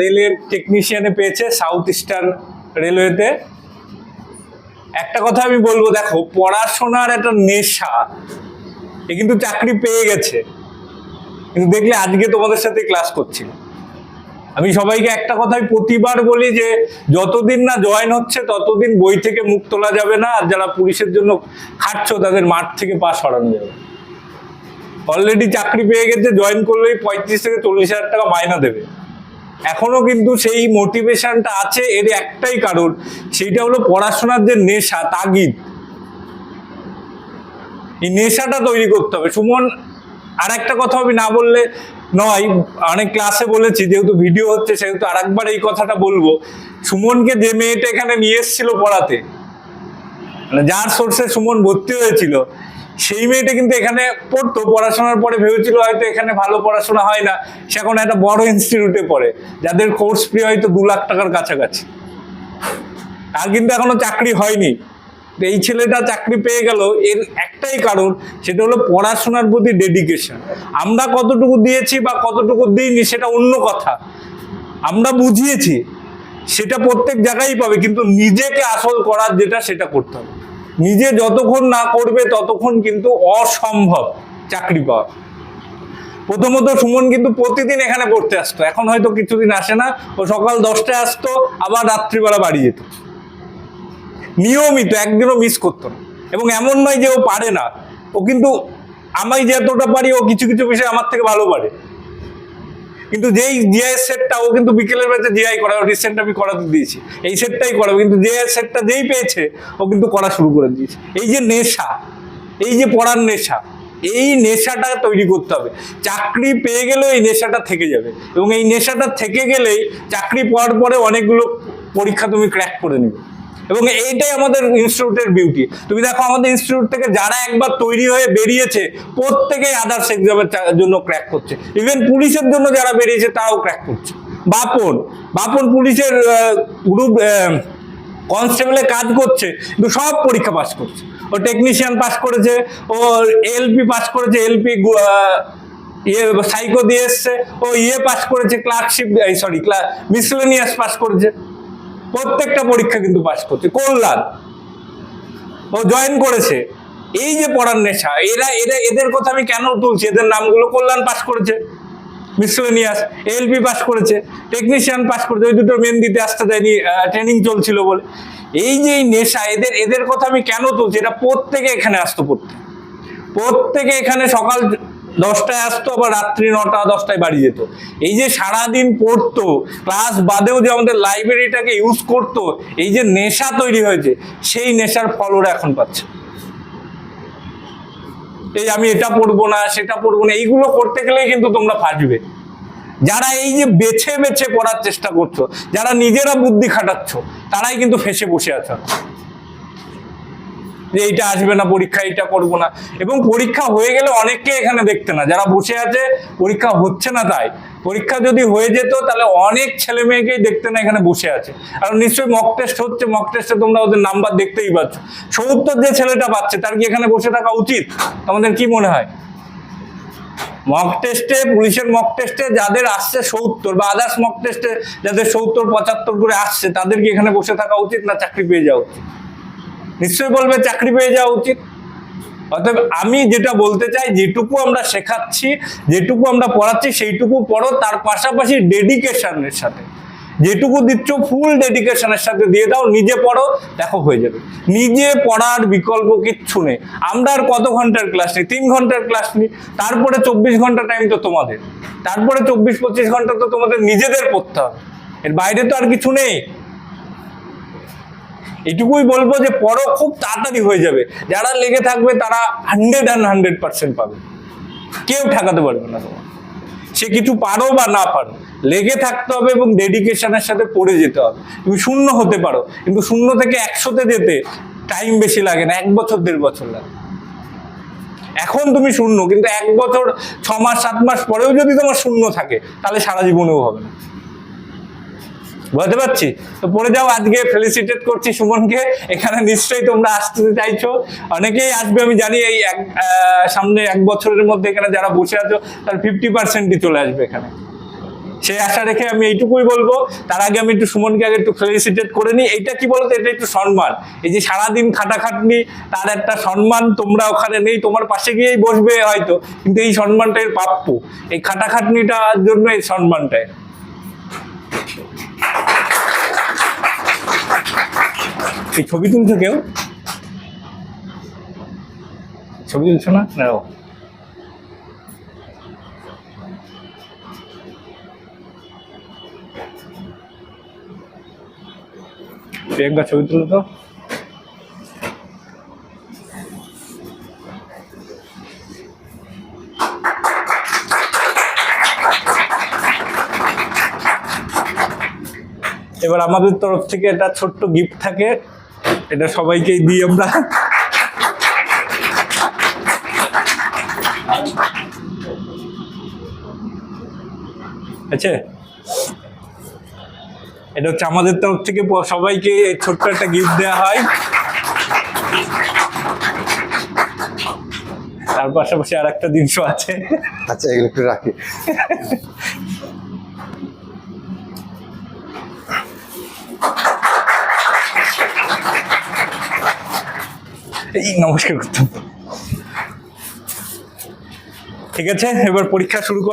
রেলের টেকনিশিয়ানে পেয়েছে south eastern রেলওয়েতে একটা কথা আমি বলব, দেখো, পড়াশোনার একটা নেশা। এ কিন্তু চাকরি পেয়ে গেছে। কিন্তু দেখলে আজকে তোমাদের সাথে ক্লাস করছি। আমি সবাইকে একটা কথাই প্রতিবার বলি যে, যতদিন না জয়েন হচ্ছে, ততদিন বই থেকে মুখ তোলা যাবে না। আর যারা পুলিশের জন্য খাটছো, তাদের মাঠ থেকে পা সরানো যাবে। অলরেডি চাকরি পেয়ে গেছে জয়েন করলেই পঁয়ত্রিশ থেকে চল্লিশ হাজার টাকা মাইনা দেবে। এখনও কিন্তু সেই মোটিভেশনটা আছে, এর একটাই কারণ, সেইটা হলো পড়াশোনার যে নেশা, তাগিদ। এই নেশাটা তৈরি করতে হবে। সুমন আর একটা কথা আমি না বললে নয়, অনেক ক্লাসে বলেছি, যেহেতু ভিডিও হচ্ছে, সেহেতু আরেকবার এই কথাটা বলব। সুমনকে যে মেয়েটা এখানে নিয়ে এসেছিল পড়াতে মানে যার সোর্সে সুমন ভর্তি হয়েছিল সেই মেয়েটা কিন্তু এখানে পড়তো, পড়াশোনার পরে ভেবেছিল হয়তো এখানে ভালো পড়াশোনা হয় না। সে এখন একটা বড় ইনস্টিটিউটে পড়ে, যাদের কোর্স ফি হয়তো দু লাখ টাকার কাছাকাছি। তার কিন্তু এখনও চাকরি হয়নি। এই ছেলেটা চাকরি পেয়ে গেল, এর একটাই কারণ, সেটা হলো পড়াশোনার প্রতি ডেডিকেশন আমরা কতটুকু দিয়েছি বা কতটুকু দিইনি সেটা অন্য কথা। আমরা বুঝিয়েছি, সেটা প্রত্যেক জায়গায় পাবে, কিন্তু নিজেকে আসল করার যেটা, সেটা করতে হবে। নিজে যতক্ষণ না করবে ততক্ষণ কিন্তু অসম্ভব চাকরি পাওয়া। প্রথমত সুমন কিন্তু প্রতিদিন এখানে পড়তে আসতো। এখন হয়তো কিছুদিন আসে না। ও সকাল দশটায় আসতো, আবার রাত্রিবেলা বাড়ি যেত। নিয়মিত, একদিনও মিস করতো না। এবং এমন নয় যে ও পারে না। ও কিন্তু আমি যতটা পারি, ও কিছু কিছু বিষয় আমার থেকে ভালো পারে। কিন্তু যেই জিআই সেটটা ও কিন্তু বিকেলের বেলাতে জিআই করা রিসেন্ট আমি করাতে দিয়েছি। এই সেটটাই করাবো কিন্তু জিআই সেটটা যেই পেয়েছে, ও কিন্তু করা শুরু করে দিয়েছে। এই যে নেশা, এই যে পড়ার নেশা, এই নেশাটা তৈরি করতে হবে। চাকরি পেয়ে গেলেও এই নেশাটা থেকে যাবে। এবং এই নেশাটা থেকে গেলেই চাকরি পাওয়ার পরে অনেকগুলো পরীক্ষা তুমি ক্র্যাক করে নেবে। এবং এইটাই আমাদের ইনস্টিটিউটের বিউটি তুমি দেখো আমাদের ইনস্টিটিউট থেকে যারা একবার তৈরি হয়ে বেরিয়েছে প্রত্যেকেই আদার্স এক্সামের জন্য ক্র্যাক করছে। ইভেন পুলিশের জন্য যারা বেরিয়েছে তারাও ক্র্যাক করছে। বাপন বাপন পুলিশের গ্রুপ কনস্টেবলে কাজ করছে কিন্তু সব পরীক্ষা পাস করছে। ও টেকনিশিয়ান পাস করেছে ও এলপি পাস করেছে এলপি ইয়ে সাইকো দিয়ে এসছে ও ইয়ে পাস করেছে ক্লার্কশিপ সরি মিসলেনিয়াস পাস করেছে। প্রত্যেকটা পরীক্ষা কিন্তু পাস করছে। কল্যাণ। ও জয়েন করেছে। এই যে পড়ার নেশা, এরা এরা, এদের কথা আমি কেন তুলছি? এদের নামগুলো কল্যাণ পাস করেছে। মিসলেনিয়াস এলপি পাস করেছে টেকনিশিয়ান পাস করেছে, ওই দুটো মেন দিতে আসতে দেয়নি ট্রেনিং চলছিল বলে। এই যে নেশা, এদের এদের কথা আমি কেন তুলছি? এটা প্রত্যেকে এখানে আসতো পড়তে প্রত্যেকে এখানে সকাল দশটায় আসতো, আবার রাত্রি নটা, দশটায় বাড়ি যেত। এই যে সারাদিন পড়তো, ক্লাস বাদেও যে আমাদের লাইব্রেরিটাকে ইউজ করতো, এই যে নেশা তৈরি হয়েছে, সেই নেশার ফল ওরা এখন পাচ্ছে। এই আমি এটা পড়ব না, সেটা পড়ব না, এইগুলো করতে গেলেই কিন্তু তোমরা ফাঁসবে যারা এই যে বেছে বেছে পড়ার চেষ্টা করছ, যারা নিজেরা বুদ্ধি খাটাচ্ছ, তারাই কিন্তু ফেসে বসে আছো। যে এইটা আসবে না, পরীক্ষা এইটা করব না। এবং পরীক্ষা হয়ে গেলে অনেককে এখানে দেখতে না। যারা বসে আছে, পরীক্ষা হচ্ছে না তাই। পরীক্ষা যদি হয়ে যেত, তাহলে অনেক ছেলে মেয়েকেই দেখতে না এখানে বসে আছে। আর নিশ্চয়ই মক টেস্ট হচ্ছে মক টেস্টে তোমরা ওদের নাম্বার দেখতেই পাচ্ছ। সত্তর যে ছেলেটা পাচ্ছে, তার কি এখানে বসে থাকা উচিত? তোমাদের কি মনে হয়? মক টেস্টে পুলিশের মক টেস্টে যাদের আসছে সত্তর বা আদার্স মক টেস্টে যাদের সত্তর, পঁচাত্তর করে আসছে, তাদের কি এখানে বসে থাকা উচিত না চাকরি পেয়ে যাওয়া উচিত? নিশ্চয়ই বলবে, চাকরি পেয়ে যাওয়া উচিত। অতএব আমি যেটা বলতে চাই, যেটুকু আমরা শেখাচ্ছি, যেটুকু আমরা পড়াচ্ছি, সেইটুকু পড়ো, তার পাশাপাশি ডেডিকেশনের সাথে। যেটুকু দিচ্ছ ফুল ডেডিকেশনের সাথে দিয়ে দাও, নিজে পড়ো, দেখো হয়ে যাবে। নিজে পড়ার বিকল্প কিচ্ছু নেই। আমরা আর কত ঘণ্টার ক্লাস নিই? তিন ঘণ্টার ক্লাস নিই। তারপরে চব্বিশ ঘণ্টা টাইম তো তোমাদের। তারপরে চব্বিশ পঁচিশ ঘণ্টা তো তোমাদের নিজেদের পড়তে হবে। এর বাইরে তো আর কিছু নেই। এটুকুই বলব যে পড়ো খুব তাড়াতাড়ি হয়ে যাবে। যারা লেগে থাকবে, তারা হান্ড্রেড অ্যান্ড হান্ড্রেড পার্সেন্ট পাবে। কেউ ঠেকাতে পারবে না তোমার সে কিছু পারো বা না পারো, লেগে থাকতে হবে এবং ডেডিকেশনের সাথে পড়ে যেতে হবে। তুমি শূন্য হতে পারো, কিন্তু শূন্য থেকে একশোতে যেতে টাইম বেশি লাগে না, এক বছর, দেড় বছর লাগে। এখন তুমি শূন্য, কিন্তু এক বছর, ছ মাস, সাত মাস পরেও যদি তোমার শূন্য থাকে, তাহলে সারা জীবনেও হবে না। বুঝতে পারছি? তো পড়ে যাও, আজকে ফেলিসিটেট করছি সুমনকে। এখানে নিশ্চয়ই তোমরা আসতে চাইছো। অনেকেই আসবে, আমি জানি এই এক সামনে এক বছরের মধ্যে এখানে যারা বসে আছো, তার ফিফটি পার্সেন্টই চলে আসবে এখানে। সেই আশা রেখে আমি এইটুকুই বলব। তার আগে আমি একটু সুমনকে আগে একটু ফেলিসিটেট করে নিই। এটা কি বলতো? এটা একটু সম্মান। এই যে সারাদিন খাটাখাটনি, তার একটা সম্মান তোমরা ওখানে নেই। তোমার পাশে গিয়েই বসবে হয়তো, কিন্তু এই সম্মানটাই প্রাপ্য। এই খাটাখাটনিটার জন্য এই সম্মানটাই এই ছবি তুলছো কেউ? ছবি তুলছো না? না প্রিয়াঙ্কা ছবি তুলো তো। এবার আমাদের তরফ থেকে একটা ছোট্ট গিফট থাকে। এটা সবাইকেই দিই আমরা। আছে এটা হচ্ছে আমাদের তরফ থেকে সবাইকে ছোট্ট একটা গিফট দেওয়া হয়। তার পাশাপাশি আর একটা জিনিসও আছে। আচ্ছা এগুলো একটু রাখি। এই নমস্কার করতাম। ঠিক আছে? এবার পরীক্ষা শুরু কর।